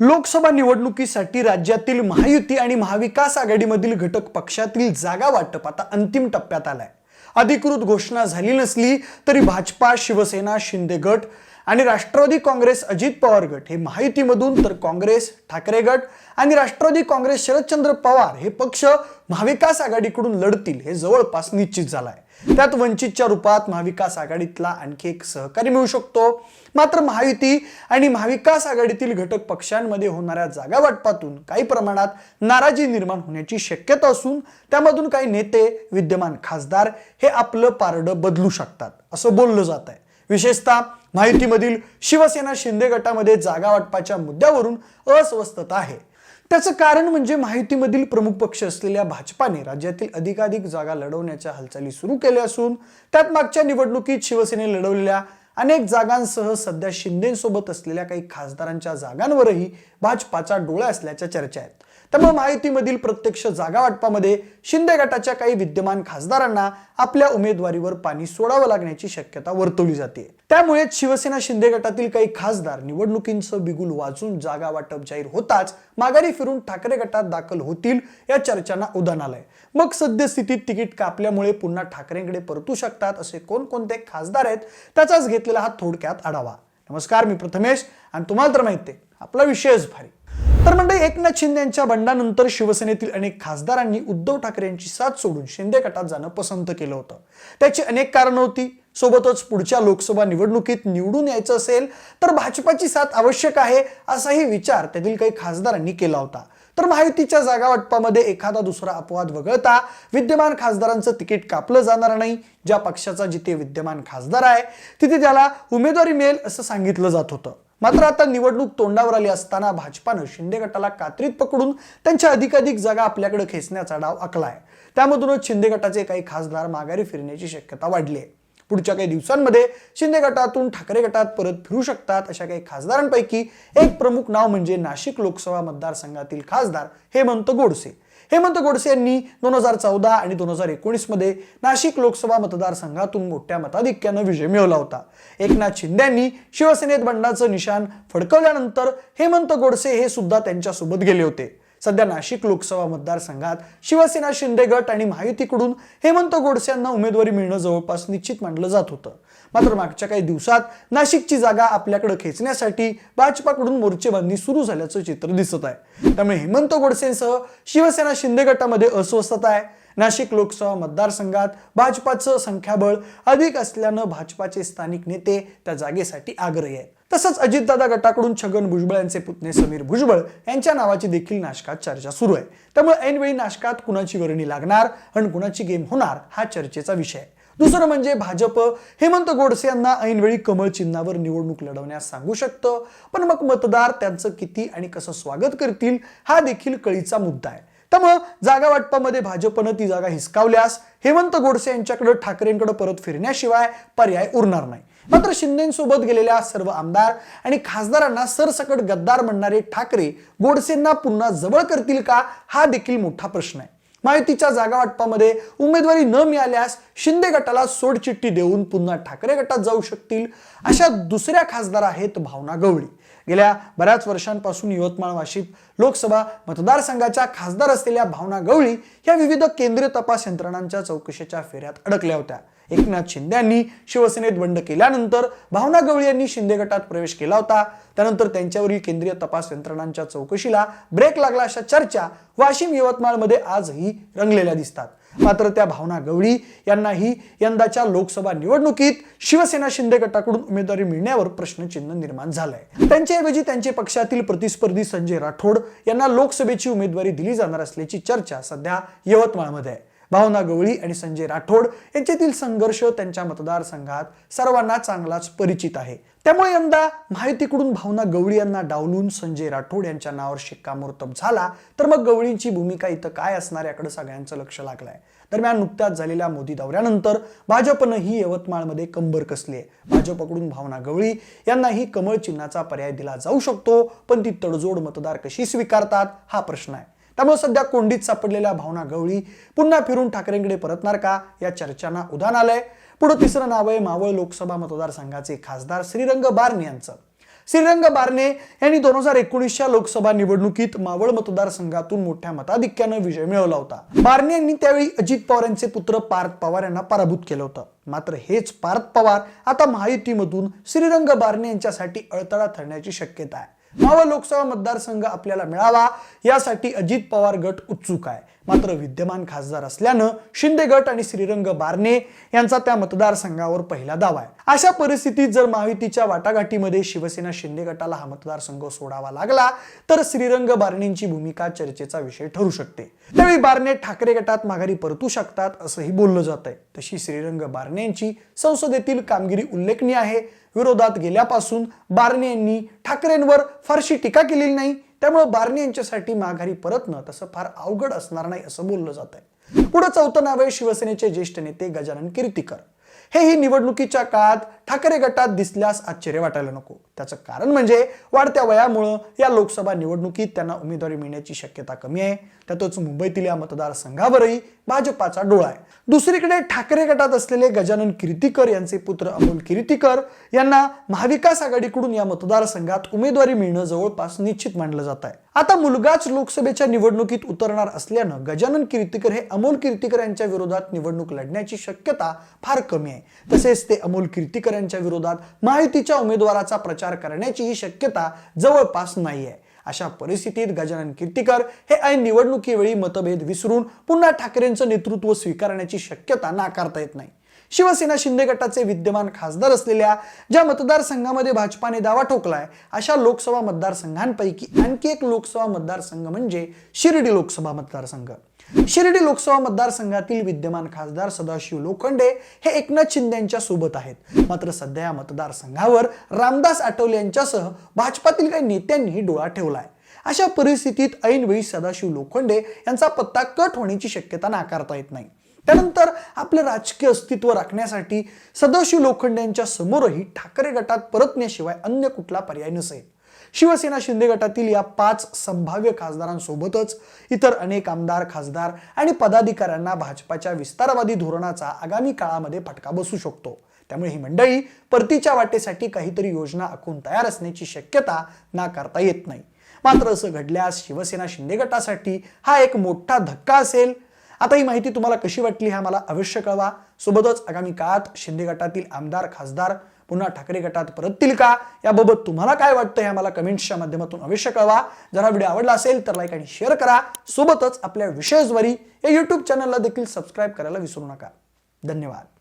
लोकसभा निवडणुकीसाठी राज्यातील महायुती आणि महाविकास आघाडीमधील घटक पक्षातील जागा वाटप आता अंतिम टप्प्यात आलाय. अधिकृत घोषणा झाली नसली तरी भाजपा शिवसेना शिंदे गट आणि राष्ट्रवादी काँग्रेस अजित पवार गट हे महायुतीमधून तर काँग्रेस ठाकरे गट आणि राष्ट्रवादी काँग्रेस शरदचंद्र पवार हे पक्ष महाविकास आघाडीकडून लढतील हे जवळपास निश्चित झालंय. त्यात वंचितच्या रूपात महाविकास आघाडीतला आणखी एक सहकारी मिळू शकतो. मात्र महायुती आणि महाविकास आघाडीतील घटक पक्षांमध्ये होणाऱ्या जागा वाटपातून काही प्रमाणात नाराजी निर्माण होण्याची शक्यता असून त्यामधून काही नेते विद्यमान खासदार हे आपलं पारडं बदलू शकतात असं बोललं जात आहे. विशेषतः महायुतीमधील शिवसेना शिंदे गटामध्ये जागा वाटपाच्या मुद्द्यावरून अस्वस्थता आहे. त्याचं कारण म्हणजे माहितीमधील प्रमुख पक्ष असलेल्या भाजपाने राज्यातील अधिकाधिक जागा लढवण्याच्या हालचाली सुरू केल्या असून त्यात मागच्या निवडणुकीत शिवसेने लढवलेल्या अनेक जागांसह सध्या शिंदेसोबत असलेल्या काही खासदारांच्या जागांवरही भाजपाचा डोळा असल्याच्या चर्चा आहेत. त्यामुळे माहितीमधील प्रत्यक्ष जागा वाटपामध्ये शिंदे गटाच्या काही विद्यमान खासदारांना आपल्या उमेदवारीवर पाणी सोडावं लागण्याची शक्यता वर्तवली जाते. त्यामुळे शिवसेना शिंदे गटातील काही खासदार निवडणुकींचं बिगुल वाचून जागा वाटप जाहीर होताच माघारी फिरून ठाकरे गटात दाखल होतील या चर्चांना उदाहरण आलंय. मग सद्यस्थितीत तिकीट कापल्यामुळे पुन्हा ठाकरेंकडे परतू शकतात असे कोणकोणते खासदार आहेत त्याचाच घेतलेला हा थोडक्यात आढावा. नमस्कार मी प्रथमेश आणि तुम्हाला तर माहिती आपला विषयच भारी. तर म्हणजे एकनाथ शिंदे यांच्या बंडानंतर शिवसेनेतील अनेक खासदारांनी उद्धव ठाकरे यांची साथ सोडून शिंदे गटात जाणं पसंत केलं होतं. त्याची अनेक कारणं होती. सोबतच पुढच्या लोकसभा निवडणुकीत निवडून यायचं असेल तर भाजपाची साथ आवश्यक आहे असाही विचार त्यातील काही खासदारांनी केला होता. तर महायुतीच्या जागा वाटपामध्ये एखादा दुसरा अपवाद वगळता विद्यमान खासदारांचं तिकीट कापलं जाणार नाही. ज्या पक्षाचा जिथे विद्यमान खासदार आहे तिथे त्याला उमेदवारी मिळेल असं सांगितलं जात होतं. मात्र आता निवडणूक तोंडावर आली असताना भाजपानं शिंदे गटाला कात्रीत पकडून त्यांच्या अधिकाधिक जागा आपल्याकडे खेचण्याचा डाव आखलाय. त्यामधूनच शिंदे गटाचे काही खासदार माघारी फिरण्याची शक्यता वाढली आहे पुढच्या काही दिवसांमध्ये शिंदे गटातून ठाकरे गटात परत फिरू शकतात अशा काही खासदारांपैकी एक प्रमुख नाव म्हणजे नाशिक लोकसभा मतदारसंघातील खासदार हेमंत गोडसे. हेमंत गोडसे यांनी दोन हजार चौदा आणि दोन हजार एकोणीसमध्ये नाशिक लोकसभा मतदारसंघातून मोठ्या मताधिक्यानं विजय मिळवला होता. एकनाथ शिंदे यांनी शिवसेनेत बंडाचं निशाण फडकवल्यानंतर हेमंत गोडसे हे सुद्धा त्यांच्यासोबत गेले होते. सध्या नाशिक लोकसभा मतदारसंघात शिवसेना शिंदे गट आणि महायुतीकडून हेमंत गोडसे यांना उमेदवारी मिळणं जवळपास निश्चित मानलं जात होतं. मात्र मागच्या काही दिवसात नाशिकची जागा आपल्याकडे खेचण्यासाठी भाजपाकडून मोर्चेबांधणी सुरू झाल्याचं चित्र दिसत आहे. त्यामुळे हेमंत गोडसेंसह शिवसेना शिंदे गटामध्ये अस्वस्थता आहे. नाशिक लोकसभा मतदारसंघात भाजपाचं संख्याबळ अधिक असल्यानं भाजपाचे स्थानिक नेते त्या जागेसाठी आग्रही आहेत. तसंच अजितदादा गटाकडून छगन भुजबळ यांचे पुतणे समीर भुजबळ यांच्या नावाची देखील नाशकात चर्चा सुरू आहे. त्यामुळे ऐनवेळी नाशकात कुणाची वर्णी लागणार आणि कुणाची गेम होणार हा चर्चेचा विषय आहे. दुसरं म्हणजे भाजप हेमंत गोडसे यांना ऐनवेळी कमळ चिन्हावर निवडणूक लढवण्यास सांगू शकतं. पण मग मतदार त्यांचं किती आणि कसं स्वागत करतील हा देखील कळीचा मुद्दा आहे. त्यामुळं जागा वाटपामध्ये भाजपनं ती जागा हिसकावल्यास हेमंत गोडसे यांच्याकडे ठाकरेंकडे परत फिरण्याशिवाय पर्याय उरणार नाही. मात्र शिंदेसोबत गेलेल्या सर्व आमदार आणि खासदारांना सरसकट गद्दार म्हणणारे ठाकरे गोडसेंना पुन्हा जवळ करतील का हा देखील मोठा प्रश्न आहे. माहितीच्या जागा वाटपामध्ये उमेदवारी न मिळाल्यास शिंदे गटाला सोडचिठ्ठी देऊन पुन्हा ठाकरे गटात जाऊ शकतील अशा दुसऱ्या खासदार आहेत भावना गवळी. गेल्या बऱ्याच वर्षांपासून यवतमाळ वाशिम लोकसभा मतदारसंघाच्या खासदार असलेल्या भावना गवळी या विविध केंद्रीय तपास यंत्रणांच्या चौकशीच्या फेऱ्यात अडकल्या होत्या. एकनाथ शिंदे यांनी शिवसेनेत बंड केल्यानंतर भावना गवळी यांनी शिंदे गटात प्रवेश केला होता. त्यानंतर त्यांच्यावरील केंद्रीय तपास यंत्रणांच्या चौकशीला ब्रेक लागला अशा चर्चा वाशिम यवतमाळमध्ये आजही रंगलेल्या दिसतात. मात्र त्या भावना गवळी यांनाही यंदाच्या लोकसभा निवडणुकीत शिवसेना शिंदे गटाकडून उमेदवारी मिळण्यावर प्रश्नचिन्ह निर्माण झालंय. त्यांच्याऐवजी त्यांचे पक्षातील प्रतिस्पर्धी संजय राठोड यांना लोकसभेची उमेदवारी दिली जाणार असल्याची चर्चा सध्या यवतमाळमध्ये आहे. भावना गवळी आणि संजय राठोड यांच्यातील संघर्ष त्यांच्या मतदारसंघात सर्वांना चांगलाच परिचित आहे. त्यामुळे यंदा माहितीकडून भावना गवळी यांना डावलून संजय राठोड यांच्या नावावर शिक्कामोर्तब झाला तर मग गवळींची भूमिका इथं काय असणार याकडे सगळ्यांचं लक्ष लागलंय. दरम्यान नुकत्याच झालेल्या मोदी दौऱ्यानंतर भाजपनंही यवतमाळमध्ये कंबर कसली आहे भाजपकडून भावना गवळी यांनाही कमळ चिन्हाचा पर्याय दिला जाऊ शकतो पण ती तडजोड मतदार कशी स्वीकारतात हा प्रश्न आहे. त्यामुळे सध्या कोंडीत सापडलेल्या भावना गवळी पुन्हा फिरून ठाकरेंकडे परतणार का या चर्चांना उधाण आलंय. पुढे तिसरं नाव आहे मावळ लोकसभा मतदारसंघाचे खासदार श्रीरंग बारणे यांचं. श्रीरंग बारणे यांनी दोन हजार एकोणीसच्या लोकसभा निवडणुकीत मावळ मतदारसंघातून मोठ्या मताधिक्यानं विजय मिळवला होता. बारणे यांनी त्यावेळी अजित पवार यांचे पुत्र पार्थ पवार यांना पराभूत केलं होतं. मात्र हेच पार्थ पवार आता महायुतीमधून श्रीरंग बारणे यांच्यासाठी अडथळा ठरण्याची शक्यता आहे. मावळ लोकसभा मतदारसंघ आपल्याला मिळावा यासाठी अजित पवार गट उत्सुक आहे. मात्र विद्यमान खासदार असल्यानं शिंदे गट आणि श्रीरंग बारणे यांचा त्या मतदारसंघावर पहिला दावा आहे. अशा परिस्थितीत जर महायुतीच्या वाटाघाटीमध्ये शिवसेना शिंदे गटाला हा मतदारसंघ सोडावा लागला तर श्रीरंग बारणेंची भूमिका चर्चेचा विषय ठरू शकते. त्यावेळी बारणे ठाकरे गटात माघारी परतू शकतात असंही बोललं जात आहे तशी श्रीरंग बारणेंची संसदेतील कामगिरी उल्लेखनीय आहे. विरोधात गेल्यापासून बारणे यांनी ठाकरेंवर फारशी टीका केलेली नाही त्यामुळे बारणे यांच्यासाठी माघारी परतणं तसं फार अवघड असणार नाही असं बोललं जात आहे पुढे चौथं नाव आहे शिवसेनेचे ज्येष्ठ नेते गजानन कीर्तीकर. हेही निवडणुकीच्या काळात ठाकरे गटात दिसल्यास आश्चर्य वाटायला नको. त्याचं कारण म्हणजे वाढत्या वयामुळं या लोकसभा निवडणुकीत त्यांना उमेदवारी मिळण्याची शक्यता कमी आहे. त्यातच मुंबईतील या मतदारसंघावरही भाजपाचा डोळा आहे. दुसरीकडे ठाकरे गटात असलेले गजानन कीर्तीकर यांचे पुत्र अमोल कीर्तीकर यांना महाविकास आघाडीकडून या मतदारसंघात उमेदवारी मिळणं जवळपास निश्चित मानलं जात आहे. आता मुलगाच लोकसभेच्या निवडणुकीत उतरणार असल्यानं गजानन कीर्तीकर हे अमोल कीर्तीकर यांच्या विरोधात निवडणूक लढण्याची शक्यता फार कमी आहे. तसेच ते अमोल कीर्तीकर यांच्या विरोधात महायुतीच्या उमेदवाराचा प्रचार करण्याचीही शक्यता जवळपास नाही आहे अशा परिस्थितीत गजानन कीर्तीकर हे ऐन निवडणुकीवेळी मतभेद विसरून पुन्हा ठाकरेंचं नेतृत्व स्वीकारण्याची शक्यता नाकारता येत नाही. शिवसेना शिंदे गटाचे विद्यमान खासदार असलेल्या ज्या मतदारसंघामध्ये भाजपाने दावा ठोकलाय अशा लोकसभा मतदारसंघांपैकी आणखी एक लोकसभा मतदारसंघ म्हणजे शिर्डी लोकसभा मतदारसंघ. शिर्डी लोकसभा मतदारसंघातील विद्यमान खासदार सदाशिव लोखंडे हे एकनाथ शिंदे सोबत आहेत. मात्र सध्या या मतदारसंघावर रामदास आठवले यांच्यासह भाजपातील काही नेत्यांनी डोळा ठेवलाय. अशा परिस्थितीत ऐनवेळी सदाशिव लोखंडे यांचा पत्ता कट होण्याची शक्यता नाकारता येत नाही. त्यानंतर आपलं राजकीय अस्तित्व राखण्यासाठी सदाशिव लोखंडे यांच्या समोरही ठाकरे गटात परतण्याशिवाय अन्य कुठला पर्याय नसेल. शिवसेना शिंदे गटातील या पाच संभाव्य खासदारांसोबतच इतर अनेक आमदार खासदार आणि पदाधिकाऱ्यांना भाजपाच्या विस्तारवादी धोरणाचा आगामी काळामध्ये फटका बसू शकतो. त्यामुळे ही मंडळी परतीच्या वाटेसाठी काहीतरी योजना आखून तयार असण्याची शक्यता नाकारता येत नाही. मात्र असं घडल्यास शिवसेना शिंदे गटासाठी हा एक मोठा धक्का असेल. आता ही माहिती तुम्हाला कशी वाटली हा मला अवश्य कळवा. सोबतच आगामी काळात शिंदे गटातील आमदार खासदार पुन्हा ठाकरे गटात परततील का? याबाबत तुम्हाला काय वाटतं हे आम्हाला कमेंट्सच्या माध्यमातून अवश्य कळवा. जर हा व्हिडिओ आवडला असेल तर लाईक आणि शेअर करा. सोबतच आपल्या विषयजवरी या यूट्यूब चॅनलला देखील सबस्क्राईब करायला विसरू नका. धन्यवाद.